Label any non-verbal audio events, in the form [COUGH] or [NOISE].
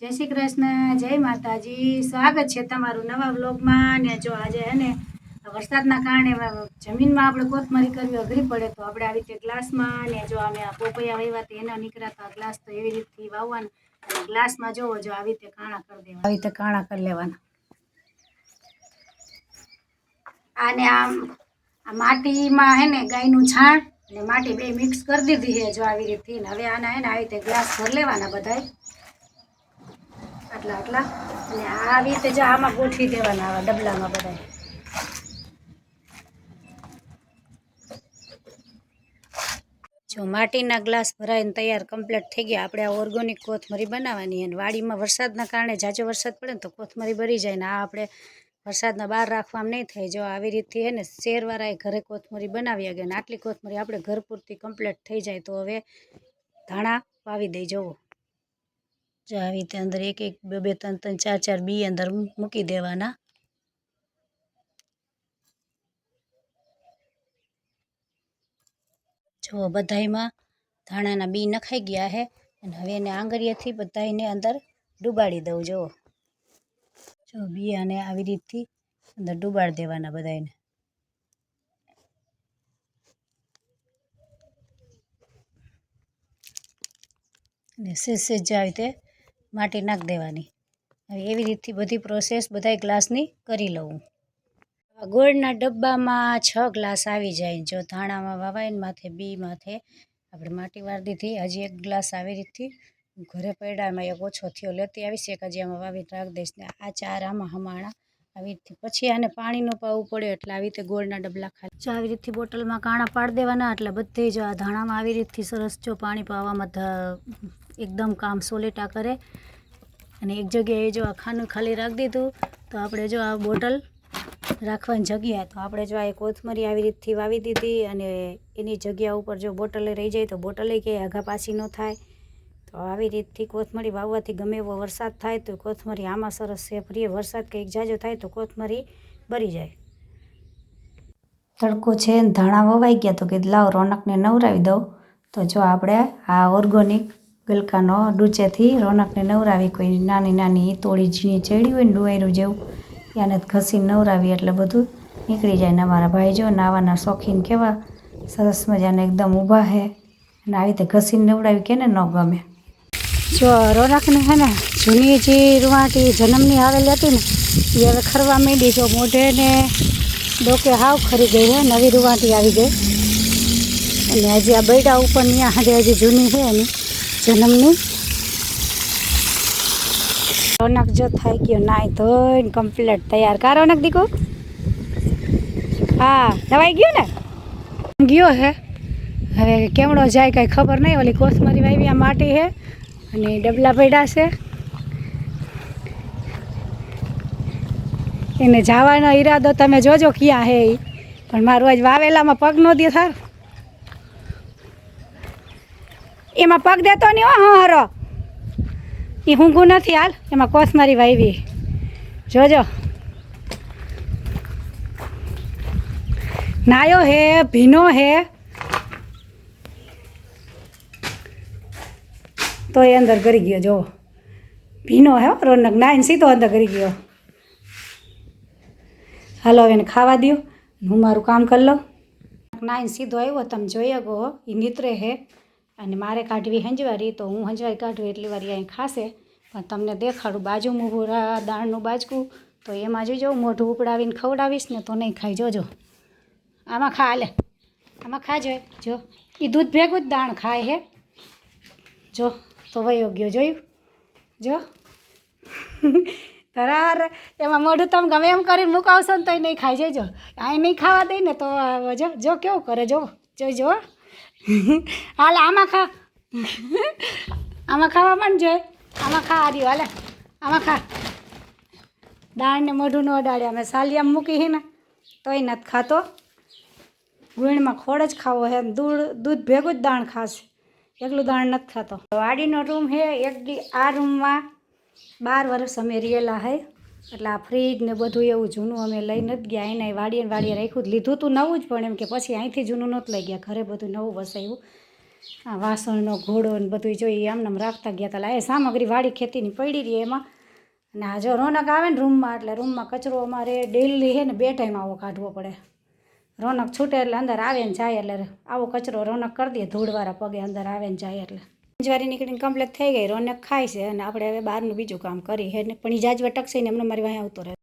જય શ્રી કૃષ્ણ જય માતાજી. સ્વાગત છે તમારું નવા બ્લોગમાં ને જો આજે હે ને વરસાદના કારણે જમીનમાં આપણે કોથમરી કરવી અઘરી પડે તો આપણે આવી રીતે ગ્લાસમાં ને જો અમે પોપૈયા વાવ્યા હતા એના નીકળ્યા ગ્લાસ તો એવી રીતથી વાવવાના. અને ગ્લાસમાં જોવો જો આવી રીતે કાણા કરી દેવાના. આવી રીતે કાણા કરી લેવાના. આને આમ આ માટીમાં હે ને ગાયનું છાણ ને માટી બે મિક્સ કરી દીધી છે જો આવી રીતથી. હવે આના હે ને આવી રીતે ગ્લાસ ભરી લેવાના બધાય. આટલા આટલા. અને આવી રીતે જો આમાં ગોઠવી દેવાના આવા ડબલામાં બધાય. જો માટીના ગ્લાસ ભરાઈને તૈયાર કમ્પ્લીટ થઈ ગયા. આપણે આ ઓર્ગોનિક કોથમરી બનાવવાની અને વાડીમાં વરસાદના કારણે જાજો વરસાદ પડે ને તો કોથમરી ભરી જાય ને આ આપણે વરસાદના બહાર રાખવામાં નહીં થાય. જો આવી રીતે હે ને શેરવાળાએ ઘરે કોથમરી બનાવી ગયા ને આટલી કોથમરી આપણે ઘર પૂરતી કમ્પ્લીટ થઈ જાય તો હવે ધાણા વાવી દઈ જવો જો આવી રીતે અંદર એક એક બે બે, ત્રણ ત્રણ, ચાર ચાર બી અંદર મૂકી દેવાના. જો બધાયમાં ધાણાના બી નખાઈ ગયા છે અને હવે એને આંગળીએથી બધાયને અંદર ડૂબાડી દઉં જો જો બિયાને આવી રીતથી અંદર ડૂબાડી દેવાના બધાયને. અને સેજ સેજ જ આવી માટી નાખી દેવાની. હવે એવી રીતથી બધી પ્રોસેસ બધાય ગ્લાસની કરી લઉં. ગોળના ડબ્બામાં છ ગ્લાસ આવી જાય. જો ધાણામાં વાવાય ને માથે, બી માથે. આપણે માટી વાર દીધી. હજી એક ગ્લાસ આવી રીતથી ઘરે પડ્યામાં એક ઓછો થયો. લેતી આવીશ. એક હજી આમાં વાવી રાખી દઈશ. ને આ ચાર આમાં હમાણા. આવી રીતથી. પછી આને પાણીનો પાવું પડે એટલે આવી રીતે ગોળના ડબલા ખાલી. જો આવી રીતથી બોટલમાં કાણા પાડી દેવાના. એટલે બધે જો આ ધાણામાં આવી રીતથી સરસ જો પાણી પાવામાં એકદમ કામ સોલેટા કરે. અને એક જગ્યાએ જો આ ખાનું ખાલી રાખી દીધું, તો આપણે જો આ બોટલ રાખવાની જગ્યા, તો આપણે જો આ કોથમરી આવી રીતથી વાવી દીધી અને એની જગ્યા ઉપર જો બોટલે રહી જાય, તો બોટલે કે આઘા પાછી ન થાય. તો આવી રીતથી કોથમરી વાવવાથી ગમે એવો વરસાદ થાય, તો કોથમરી આમાં સરસ છે. ફરી વરસાદ કંઈક જાજો થાય, તો કોથમરી બરી જાય. તડકો છે ધાણા વવાઈ ગયા, તો કે લાવ રોનકને નવરાવી દઉં. તો જો આપણે આ ઓર્ગોનિક ગલકાનો ડૂચેથી રોનકને નવરાવી કોઈ નાની નાની તોળી ઝીણી ચડી હોય ને ડુવાયરું જેવું એને ઘસીને નવરાવી એટલે બધું નીકળી જાય. ને અમારા ભાઈ જો નાવાના શોખીન કેવા સરસ મજાને એકદમ ઊભા હે અને આવી રીતે ઘસીને નવડાવી કેને ન ગમે. જો રોનકને હે ને જૂની જે રૂવાટી જન્મની આવેલી હતી ને એ હવે ખરવા માંડી. જો મોઢે ને ડોકે હાવ ખરી ગઈ હે, નવી રૂવાટી આવી ગઈ. અને હજી આ બૈડા ઉપર ત્યાં હજી હજી જૂની છે એની. જન્મની. રોનક જો થઈ ગયો નાય ધોઈને કમ્પ્લીટ તૈયાર. કા રોનક દીકો? હા, નવાઈ ગયો ને? ગયો હે. હવે કેવડો જાય કાંઈ ખબર નહીં, ઓલી કોથમરી વાવી, આ માટી છે અને ડબલા પડ્યા છે. એને જવાનો ઈરાદો તમે જોજો ક્યાં હે પણ મારું આજ વાવેલામાં પગ ન દે થાર. એમાં પગ દેતો નહીં હો હરો એ ઊંઘું નથી, હાલ. એમાં કોસમારી વાવી જોજો. નાયો હે, ભીનો હે. તો એ અંદર કરી ગયો જો ભીનો હે રોનક. નાઈને સીધો અંદર કરી ગયો. હાલો, હવે એને ખાવા દ્યો. હું મારું કામ કરી લઉં. નાઈને સીધો આવ્યો, તમે જોઈ શકો એ નીતરે હે. અને મારે કાઢવી હંજવારી, તો હું હંજવારી કાઢું એટલી વાર અહીં ખાશે. પણ તમને દેખાડું, બાજુમાં ઊભું દાણનું બાજકું, તો એમાં જોજો, મોઢું ઉપડાવીને ખવડાવીશ ને તો નહીં ખાઈ જોજો. આમાં ખા લે આમાં ખાજો જો. એ દૂધ ભેગું જ દાણ ખાય હે. જો, તો વયો ગયો, જોયું? જો. [LAUGHS] તરાર, એમાં મોઢું તમે ગમે એમ કરીને મુકાવશો ને તોય નહીં ખાઈ જજો. અહીં નહીં ખાવા દઈ ને તો, જો જો કેવું કરે, જો. જોઈ હો. [LAUGHS] હાલ, આમાં ખા. [LAUGHS] આમાં ખાવા પણ જોઈએ આમાં ખા હાર્યું હાલે. આમાં ખા. દાળને મોઢું ન અડાડે. અમે સાલિયામ મૂકી ને, તોય નથી ખાતો. ગુણમાં ખોળ જ ખાવો હે. દૂધ દૂધ ભેગું જ દાણ ખાશે. એકલું દાણ નથી ખાતો. વાડીનો રૂમ હે. એક આ રૂમમાં બાર વર્ષ અમે રહેલા હે. એટલે આ ફ્રીજ ને બધું એવું જૂનું અમે લઈ નથી ગયા, એને વાડીએ વાડીએ રાખ્યું જ. લીધું તું નવું જ, પણ એમ કે પછી અહીંથી જૂનું નહોતું લઈ ગયા. ઘરે બધું નવું વસાવ્યું. આ વાસણનો ઘોડો ને બધું જોઈએ આમને આમ રાખતા ગયા હતા એ સામગ્રી વાડી ખેતીની પડી રહી એમાં. અને આ જો રોનક આવે ને રૂમમાં, એટલે રૂમમાં કચરો અમારે ડેલી છે ને બે ટાઈમ આવો કાઢવો પડે. રોનક છૂટે એટલે અંદર આવે ને જાય એટલે આવો કચરો રોનક કરી દે, ધૂળવાળા પગે અંદર આવે ને જાય એટલે. પંજવારી નીકળીને કમ્પ્લેટ થઈ ગઈ, રોનક ખાય છે અને આપણે હવે બહારનું બીજું કામ કરી હે પણ એ જાજવા ટકશે ને, એમને મારી વાંહે આવતો રહે.